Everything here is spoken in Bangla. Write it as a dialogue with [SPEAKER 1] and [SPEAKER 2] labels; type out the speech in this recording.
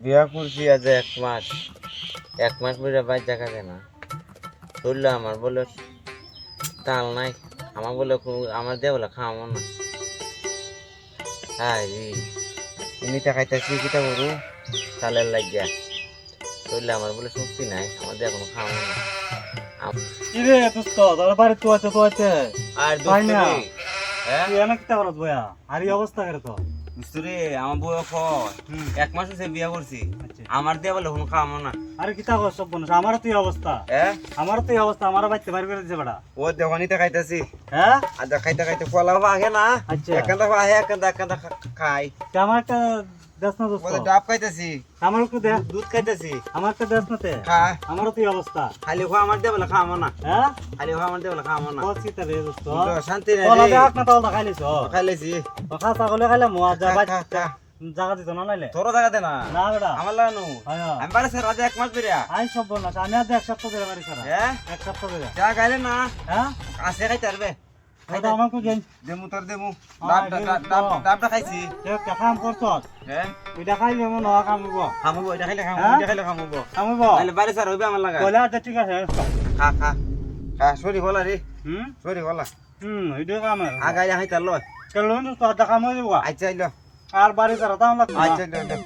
[SPEAKER 1] বিয়া করছি আজ এক মাস। এক মাস পরে বাইর দেখা যায় না। ধরলো আমার বলে তাল নাই। আমার বলে আমার দিয়ে বলে খাওয়াবো না। হ্যাঁ জি এমনি টাকাইতেছি কিটা করু তালের লাগিয়া। ধরলে আমার বলে শক্তি নাই আমার দিয়ে কোনো খাওয়াবো না।
[SPEAKER 2] কিরে দোস্ত তোর বাড়ি তো আছে তো আছে।
[SPEAKER 1] আর। দোস্ত হ্যাঁ?
[SPEAKER 2] এনে করত আর এই অবস্থা করে তো।
[SPEAKER 1] রে আমার বউ কয় এক মাস হচ্ছে বিয়া করছি। আমার দিয়ে বলে হুন খাওয়াবো না।
[SPEAKER 2] আরে কি কর সব বনস। আমারও তুই অবস্থা।
[SPEAKER 1] হ্যাঁ
[SPEAKER 2] আমারও তুই অবস্থা। আমারও বাইতে বাড়ি করে দিছে বেটা।
[SPEAKER 1] ও দেওয়ানিতে খাইতেছি।
[SPEAKER 2] হ্যাঁ?
[SPEAKER 1] আর খাইতে খাইতে কলা আগে না।
[SPEAKER 2] আচ্ছা।
[SPEAKER 1] একান্দা আহে একান্দা একান্দা খাই।
[SPEAKER 2] আমার একটা দেশ না দোস্ত?
[SPEAKER 1] ডাব খাইতেছি।
[SPEAKER 2] আমার একটু দে
[SPEAKER 1] দুধ খাইতেছি।
[SPEAKER 2] আমার একটা দেশ না তে? আমারও তুই অবস্থা।
[SPEAKER 1] খালি খা আমার দিয়ে বলে খাওয়াবো না।
[SPEAKER 2] হ্যাঁ?
[SPEAKER 1] খালি খা আমার না।
[SPEAKER 2] বস কিতা রে দোস্ত
[SPEAKER 1] শান্তি নাই
[SPEAKER 2] তোলা দেখ না তোলা খাইলিস
[SPEAKER 1] খাইলেছি।
[SPEAKER 2] খা ছাগলে খাইলে মোয়া যা বাই। জায়গা দিত না নাইলে?
[SPEAKER 1] তোর জায়গাতে না।
[SPEAKER 2] না বেটা।
[SPEAKER 1] আমার লাগানো
[SPEAKER 2] হ্যাঁ, হ্যাঁ।
[SPEAKER 1] আমি পারে স্যার আজ এক মাস
[SPEAKER 2] সব বলনা আমি আজ এক সপ্তাহ ধরে বাড়ি
[SPEAKER 1] হ্যাঁ?
[SPEAKER 2] এক সপ্তাহ ধরে।
[SPEAKER 1] চা খাইলে না।
[SPEAKER 2] হ্যাঁ?
[SPEAKER 1] আসে খাইতে পারবে।
[SPEAKER 2] ওটা আমাকে গেন
[SPEAKER 1] দেমু তোর দেমু।
[SPEAKER 2] হ্যাঁ,
[SPEAKER 1] ডাব ডাব খাইছি।
[SPEAKER 2] একটা কাম করছ।
[SPEAKER 1] হ্যাঁ?
[SPEAKER 2] এটা খাইলে
[SPEAKER 1] খাইলে তাহলে স্যার হইবে আমার লাগা
[SPEAKER 2] বলে আচ্ছা ঠিক আছে
[SPEAKER 1] খা খা। খা সরি বলা রে।
[SPEAKER 2] হুম?
[SPEAKER 1] সরি বলা
[SPEAKER 2] হুম এটা কাম
[SPEAKER 1] আগাই হাইতে লয়
[SPEAKER 2] চলো তো দেখা মরে দিব
[SPEAKER 1] আচ্ছা আইলো
[SPEAKER 2] আর বাড়ি তাও লাগবে।
[SPEAKER 1] আচ্ছা আইলো